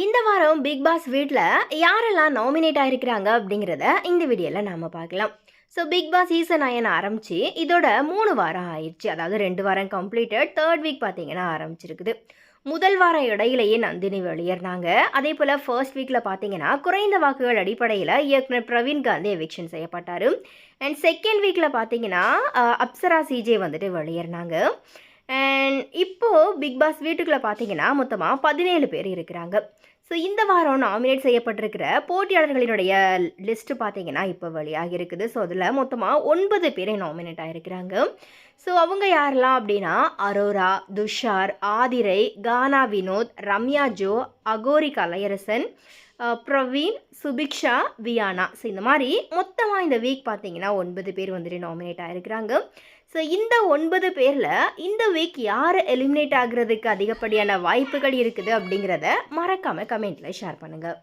இந்த வாரம் big pass வீட்டில் யாரெல்லாம் நாமினேட் ஆகிருக்கிறாங்க அப்படிங்கிறத இந்த வீடியோவில் நாம் பார்க்கலாம். So Bigg Boss season nine ஆரம்பிச்சு இதோட மூணு வாரம் ஆயிடுச்சு. அதாவது ரெண்டு வாரம் கம்ப்ளீட்டட் தேர்ட் வீக் பார்த்தீங்கன்னா ஆரம்பிச்சிருக்குது. முதல் வாரம் இடையிலேயே நந்தினி வெளியேறினாங்க. அதே போல் ஃபர்ஸ்ட் வீக்கில் பார்த்தீங்கன்னா குறைந்த வாக்குகள் அடிப்படையில் இயக்குனர் பிரவீன் காந்தி எவிக்ஷன் செய்யப்பட்டார். அண்ட் செகண்ட் வீக்கில் பார்த்தீங்கன்னா அப்சரா சிஜே வந்துட்டு வெளியேறினாங்க. அண்ட் இப்போது பிக் பாஸ் வீட்டுக்குள்ளே பார்த்தீங்கன்னா மொத்தமாக பதினேழு பேர் இருக்கிறாங்க. ஸோ இந்த வாரம் நாமினேட் செய்யப்பட்டிருக்கிற போட்டியாளர்களினுடைய லிஸ்ட்டு பார்த்தீங்கன்னா இப்போ வழியாக இருக்குது. ஸோ அதில் மொத்தமாக ஒன்பது பேரை நாமினேட் ஆகிருக்கிறாங்க ஸோ அவங்க யாரெல்லாம் அப்படின்னா Aurora Tushar Aadhirai Gana Vinoth Ramya Joe Aghori Kalaiyarasan Praveen Subiksha Viyana. So இந்த மாதிரி மொத்தமாக இந்த வீக் பார்த்தீங்கன்னா ஒன்பது பேர் வந்துட்டு நாமினேட் ஆகிருக்கிறாங்க ஸோ இந்த ஒன்பது பேரில் இந்த வீக் யார் எலிமினேட் ஆகிறதுக்கு அதிகப்படியான வாய்ப்புகள் இருக்குது அப்படிங்கிறத மறக்காமல் கமெண்ட்டில் ஷேர் பண்ணுங்கள்